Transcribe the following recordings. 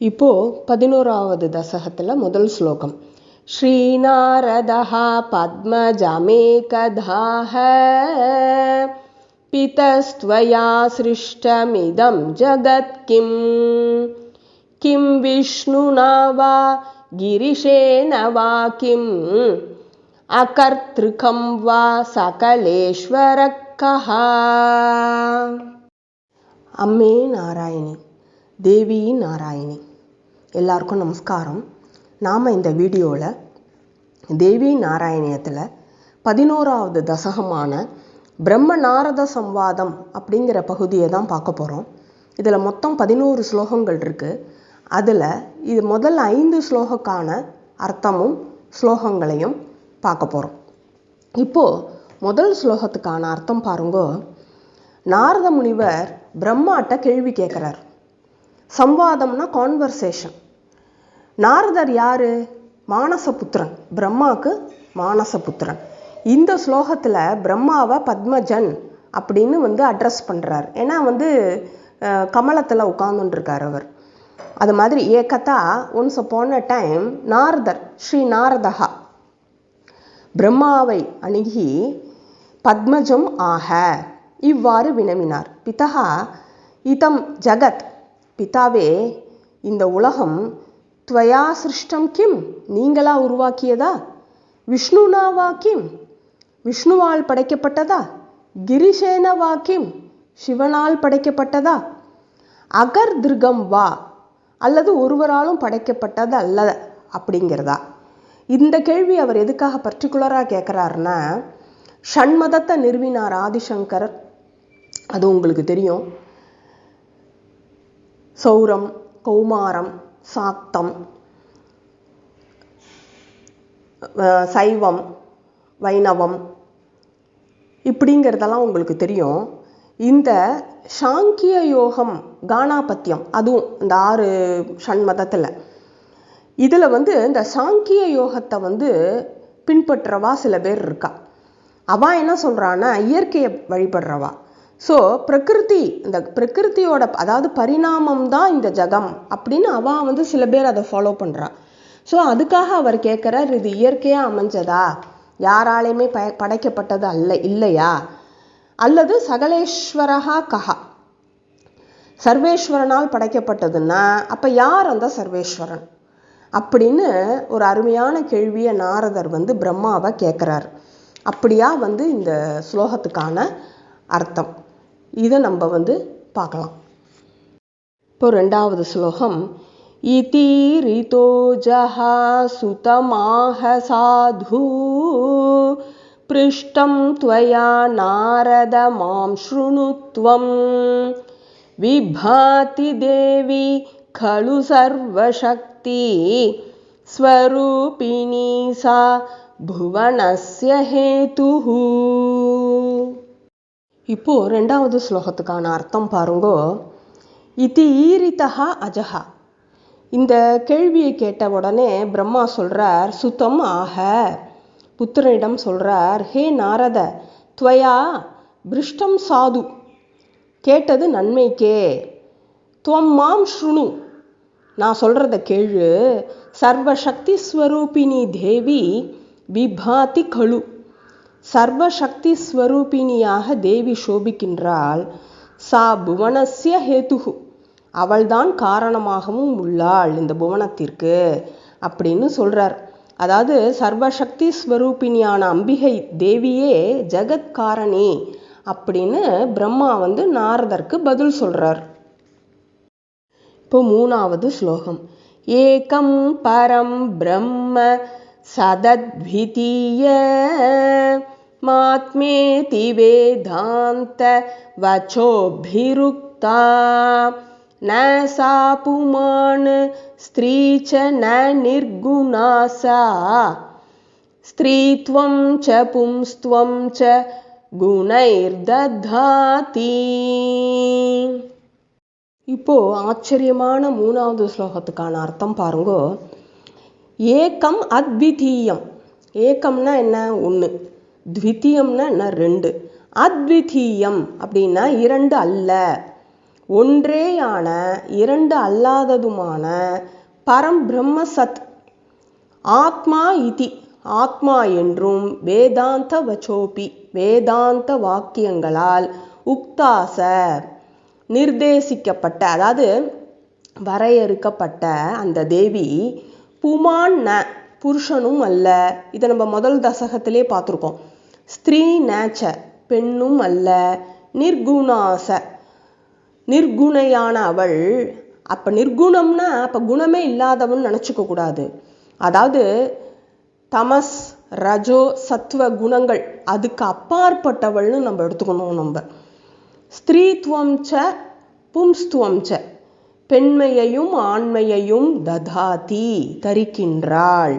இப்போ பதினோராவது தசகத்தில் முதல் ஸ்லோகம் ஸ்ரீநாரதः பத்மஜமேகதாः पितस्त्वया सृष्टमिदं जगत् किं किं विष्णुना वा गिरिशेन वा किम् अकर्तृकं वा सकलेश्वरः कः அம்மே நாராயணி தேவியின் நாராயணி. எல்லாருக்கும் நமஸ்காரம். நாம் இந்த வீடியோவில் தேவி நாராயணியத்தில் பதினோராவது தசகமான பிரம்ம நாரத சம்வாதம் அப்படிங்கிற பகுதியை தான் பார்க்க போகிறோம் இதில் மொத்தம் பதினோரு ஸ்லோகங்கள் இருக்குது அதில் இது முதல் ஐந்து ஸ்லோகக்கான அர்த்தமும் ஸ்லோகங்களையும் பார்க்க போகிறோம் இப்போது முதல் ஸ்லோகத்துக்கான அர்த்தம் பாருங்கோ. நாரத முனிவர் பிரம்மாட்ட கேள்வி கேட்குறார் சம்வாதம்னா கான்வர்சேஷன் நாரதர் யார்? மானசபுத்திரன். பிரம்மாவுக்கு மானசபுத்திரன். இந்த ஸ்லோகத்தில் பிரம்மாவை பத்மஜன் அப்படின்னு வந்து அட்ரஸ் பண்ணுறார் ஏன்னா வந்து கமலத்தில் உட்காந்துருக்கார் அவர். அது மாதிரி ஏக்கத்தா ஒன்ஸ் போன டைம் நாரதர் ஸ்ரீ நாரதகா பிரம்மாவை அணுகி பத்மஜம் ஆக இவ்வாறு வினவினார். பிதகா இதம் ஜகத் பிதாவே இந்த உலகம் துவயா சிருஷ்டம் கிம்? நீங்களா உருவாக்கியதா? விஷ்ணுனாவா கிம்? விஷ்ணுவால் படைக்கப்பட்டதா? கிரிசேனவா கிம்? சிவனால் படைக்கப்பட்டதா? அகர் திருகம் வா அல்லது ஒருவராலும் படைக்கப்பட்டது அல்ல அப்படிங்கிறதா? இந்த கேள்வி அவர் எதுக்காக பர்டிகுலராக கேட்குறாருன்னா ஷண்மதத்தை நிறுவினார் ஆதிசங்கர் அது உங்களுக்கு தெரியும். சௌரம் கௌமாரம் சாக்தம் சைவம் வைணவம் இப்படிங்கிறதெல்லாம் உங்களுக்கு தெரியும். இந்த சாங்கிய யோகம் கானாபத்தியம் அதுவும் இந்த ஆறு ஷண்மதத்தில் இதில் வந்து இந்த சாங்கிய யோகத்தை வந்து பின்பற்றவா சில பேர் இருக்கா. அவள் என்ன சொல்கிறான்னா இயற்கையை வழிபடுறவா. ஸோ பிரகிருதி இந்த பிரகிருத்தியோட அதாவது பரிணாமம் தான் இந்த ஜகம் அப்படின்னு அவன் வந்து சில பேர் அதை ஃபாலோ பண்ணுறான் ஸோ அதுக்காக அவர் கேட்குறார் இது இயற்கையாக அமைஞ்சதா? யாராலையுமே ப படைக்கப்பட்டது அல்ல இல்லையா? அல்லது சகலேஸ்வரகா கஹா. சர்வேஸ்வரனால் படைக்கப்பட்டதுன்னா அப்போ யார் அந்த சர்வேஸ்வரன்? அப்படின்னு ஒரு அருமையான கேள்வியை நாரதர் வந்து பிரம்மாவை கேட்குறாரு. அப்படியா வந்து இந்த ஸ்லோகத்துக்கான அர்த்தம். இதை நம்ம வந்து பார்க்கலாம் இப்போ ரெண்டாவது ஸ்லோகம் இத்தீரிதோ ஜஹா சுதமாக சாது பிருஷ்டம் त्वया நாரத மாம் शृणुत्वं விபாதி தேவி खलु सर्वशक्ति स्वरूपिणी सा புவனஸ்ய ஹேதுஹு இப்போது ரெண்டாவது ஸ்லோகத்துக்கான அர்த்தம் பாருங்கோ. இது ஈரிதா அஜஹா. இந்த கேள்வியை கேட்ட உடனே பிரம்மா சொல்கிறார் சுத்தம் ஆக. புத்திரனிடம் சொல்கிறார் ஹே நாரத துவயா பிருஷ்டம் சாது. கேட்டது நன்மைக்கே. துவம் மாம் ஸ்ருணு நான் சொல்கிறத கேழு சர்வசக்தி ஸ்வரூபிணி தேவி விபாதி கழு சர்வசக்தி ஸ்வரூபிணியாக தேவி சோபிக்கின்றாள். சா புவனஸ்ய ஹேதுகு அவள்தான் காரணமாகவும் உள்ளாள் இந்த புவனத்திற்கு அப்படின்னு சொல்கிறார் அதாவது சர்வசக்தி ஸ்வரூபிணியான அம்பிகை தேவியே ஜெகத்காரணி அப்படின்னு பிரம்மா வந்து நாரதற்கு பதில் சொல்கிறார் இப்போ மூணாவது ஸ்லோகம். ஏகம் பரம் பிரம்ம சதத்விதீய मात्मेति वेदान्तवचोभिरुक्ता। வச்சோபிருக்தா ந पुमान् स्त्री ஸ்திரீ ச ந सा। சா च ச च ச இப்போ ஆச்சரியமான மூணாவது ஸ்லோகத்துக்கான அர்த்தம் பாருங்கோ. ஏக்கம் அத்விதீயம். ஏக்கம்னா என்ன? ஒன்று த்விதீயம்னா என்ன? ரெண்டு. அத்விதீயம் அப்படின்னா இரண்டு அல்ல. ஒன்றேயான இரண்டு அல்லாததுமான பரம் பிரம்ம சத் ஆத்மா இதி. ஆத்மா என்றும் வேதாந்த வச்சோபி. வேதாந்த வாக்கியங்களால் உக்தாச நிர்தேசிக்கப்பட்ட அதாவது வரையறுக்கப்பட்ட அந்த தேவி புமான் ந. புருஷனும் அல்ல. இதை நம்ம முதல் தசகத்திலே பார்த்துருக்கோம். ஸ்திரீ நேச்ச பெண்ணும் அல்ல நிர்குணாச. நிர்குணையான அவள் அப்போ நிர்குணம்னா அப்போ குணமே இல்லாதவன் நினச்சிக்க கூடாது. அதாவது தமஸ் ரஜோ சத்துவ குணங்கள் அதுக்கு அப்பாற்பட்டவள்னு நம்ம எடுத்துக்கணும் நம்ம. ஸ்திரீத்துவம் ச பும்ஸ்துவம் ச. பெண்மையையும் ஆண்மையையும் ததாதி தரிக்கின்றாள்.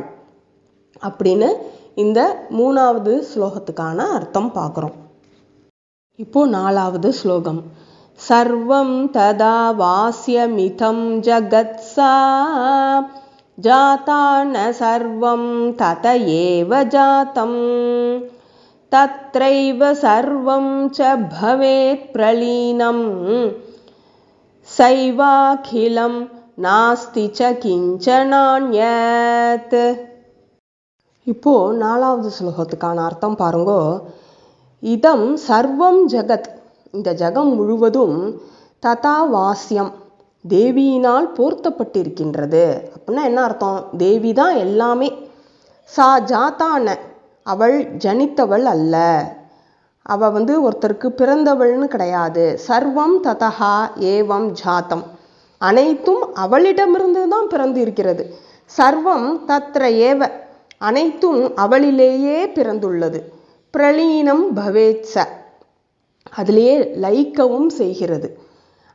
அப்படின்னு இந்த மூணாவது ஸ்லோகத்துக்கான அர்த்தம் பார்க்குறோம் இப்போ நாலாவது ஸ்லோகம் சர்வம் ததா வாஸ்யமிதம் ஜகத் சா जाता न सर्वं तत एव जातं तत्रैव सर्वं च भवेत् प्रलीनं सैवाखिलं नास्ति च किञ्चनान्यत् இப்போ நாலாவது ஸ்லோகத்துக்கான அர்த்தம் பாருங்கோ. இதம் சர்வம் ஜகத். இந்த ஜகம் முழுவதும் ததா வாசியம் தேவியினால் போர்த்தப்பட்டிருக்கின்றது. அப்படின்னா என்ன அர்த்தம்? தேவி தான் எல்லாமே. சா ஜாத்தான அவள் ஜனித்தவள் அல்ல. அவ வந்து ஒருத்தருக்கு பிறந்தவள்னு கிடையாது. சர்வம் ததஹா ஏவம் ஜாத்தம். அனைத்தும் அவளிடமிருந்து தான் பிறந்து இருக்கிறது சர்வம் தத்ர ஏவ. அனைத்தும் அவளிலேயே பிறந்துள்ளது. பிரலீனம் பவேத்ச. அதிலேயே லயிக்கவும் செய்கிறது.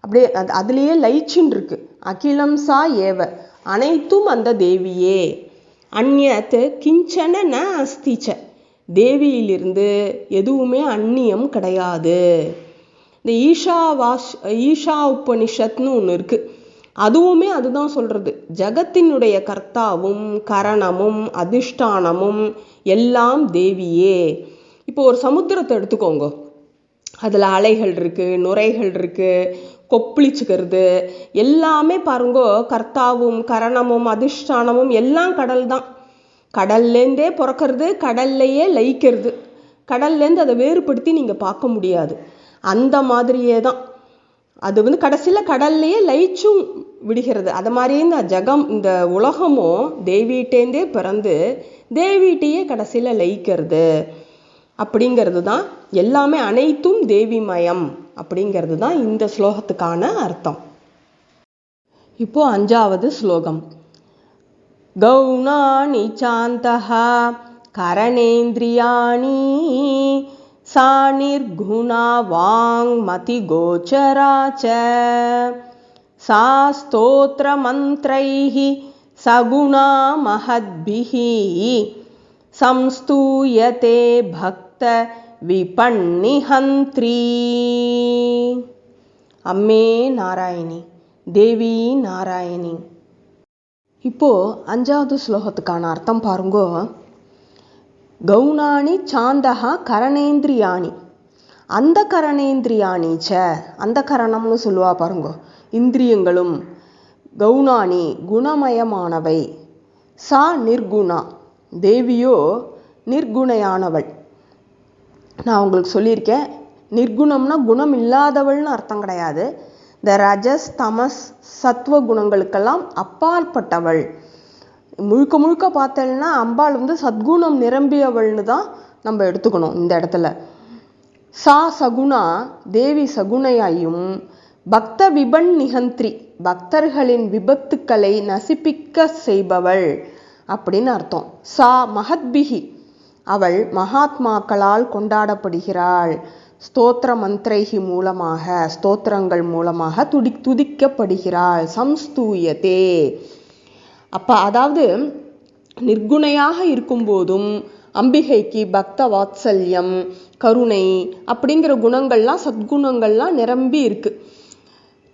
அப்படியே அது அதுலேயே லைச்சின் இருக்கு. அகிலம் சா ஏவ. அனைத்தும் அந்த தேவியே. அந்நத்து கிஞ்சன ந அஸ்திச்ச தேவியிலிருந்து எதுவுமே அந்நியம் கிடையாது. இந்த ஈஷா வாஷ் ஈஷா உபனிஷத்னு ஒன்று இருக்குது அதுவுமே அதுதான் சொல்றது. ஜகத்தினுடைய கர்த்தாவும் கரணமும் அதிஷ்டானமும் எல்லாம் தேவியே. இப்போ ஒரு சமுத்திரத்தை எடுத்துக்கோங்க. அதில் அலைகள் இருக்குது நுரைகள் இருக்குது கொப்பளிச்சுக்கிறது. எல்லாமே பாருங்கோ கர்த்தாவும் கரணமும் அதிஷ்டானமும் எல்லாம் கடல் தான். கடல்லேருந்தே பிறக்கிறது கடல்லையே லயிக்கிறது. கடல்லேருந்து அதை வேறுபடுத்தி நீங்கள் பார்க்க முடியாது. அந்த மாதிரியே தான். அது வந்து கடைசியில் கடல்லையே லயிச்சும் விடுகிறது. அது மாதிரியே இந்த ஜகம் இந்த உலகமும் தேவிகிட்டேந்தே பிறந்து தேவிட்டையே கடைசியில் லயிக்கிறது. அப்படிங்கிறது தான் எல்லாமே அனைத்தும் தேவிமயம் அப்படிங்கிறது தான் இந்த ஸ்லோகத்துக்கான அர்த்தம். இப்போ அஞ்சாவது ஸ்லோகம். கௌணாணி சாந்தஹா கரணேந்திரியாணி सा निर्गुणा वाङ्मतिगोचरा च सा स्तोत्रमन्त्रैः सगुणा महद्भिः संस्तूयते भक्तविपन्निहन्त्री அம்மே நாராயணி தேவி நாராயணி இப்போ அஞ்சாவது ஸ்லோகத்துக்கான அர்த்தம் பாருங்கோ கௌணானி சாந்தகா கரணேந்திரியாணி. அந்த கரணேந்திரியாணி ச அந்த கரணம்னு சொல்லுவா பாருங்க. இந்திரியங்களும் கௌணானி குணமயமானவை. சா நிர்குணா. தேவியோ நிர்குணையானவள். நான் உங்களுக்கு சொல்லியிருக்கேன். நிர்குணம்னா குணம் இல்லாதவள்னு அர்த்தம் கிடையாது. இந்த ரஜஸ் தமஸ் சத்துவ குணங்களுக்கெல்லாம் அப்பாற்பட்டவள். முழுக்க முழுக்க பார்த்தேன்னா அம்பாள் வந்து சத்குணம் நிரம்பியவள்னு தான் நம்ம எடுத்துக்கணும் இந்த இடத்துல. சா சகுணா தேவி சகுணையாயும் பக்த விபன் நிகந்திரி பக்தர்களின் விபத்துக்களை நசிப்பிக்க செய்பவள் அப்படின்னு அர்த்தம். சா மகத்பிகி அவள் மகாத்மாக்களால் கொண்டாடப்படுகிறாள். ஸ்தோத்திர மந்திரைகி மூலமாக ஸ்தோத்திரங்கள் மூலமாக துடி துதிக்கப்படுகிறாள். சம்ஸ்தூயதே. அப்போ அதாவது நிர்குணையாக இருக்கும்போதும் அம்பிகைக்கு பக்த வாத்சல்யம் கருணை அப்படிங்கிற குணங்கள்லாம் சத்குணங்கள்லாம் நிரம்பி இருக்கு.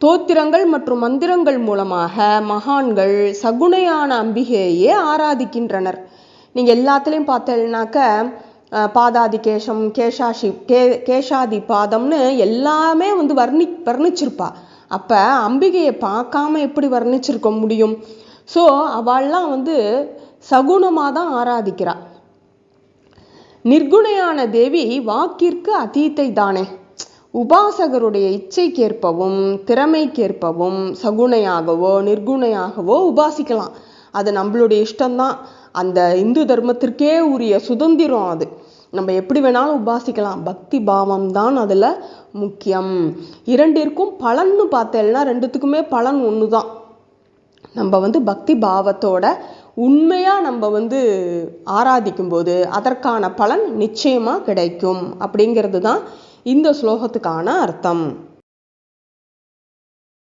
தோத்திரங்கள் மற்றும் மந்திரங்கள் மூலமாக மகான்கள் சகுணையான அம்பிகையே ஆராதிக்கின்றனர். நீங்கள் எல்லாத்துலேயும் பார்த்தீங்கன்னாக்க பாதாதி கேசம் கேஷாஷி கே கேஷாதி பாதம்னு எல்லாமே வந்து வர்ணி வர்ணிச்சிருப்பா. அப்போ அம்பிகையை பார்க்காம எப்படி வர்ணிச்சிருக்க முடியும்? ஸோ அவள்லாம் வந்து சகுணமாக தான் ஆராதிக்கிறா. நிர்குணையான தேவி வாக்கிற்கு அதீத்தை தானே உபாசகருடைய இச்சைக்கேற்பவும் திறமைக்கேற்பவும் சகுணையாகவோ நிர்குணையாகவோ உபாசிக்கலாம். அது நம்மளுடைய இஷ்டம்தான். அந்த இந்து தர்மத்திற்கே உரிய சுதந்திரம் அது. நம்ம எப்படி வேணாலும் உபாசிக்கலாம். பக்தி பாவம் தான் அதில் முக்கியம். இரண்டிற்கும் பலன்னு பார்த்தேன்னா ரெண்டுத்துக்குமே பலன் ஒன்று தான் நம்ம வந்து பக்தி பாவத்தோட உண்மையாக நம்ம வந்து ஆராதிக்கும்போது அதற்கான பலன் நிச்சயமாக கிடைக்கும் அப்படிங்கிறது தான் இந்த ஸ்லோகத்துக்கான அர்த்தம்.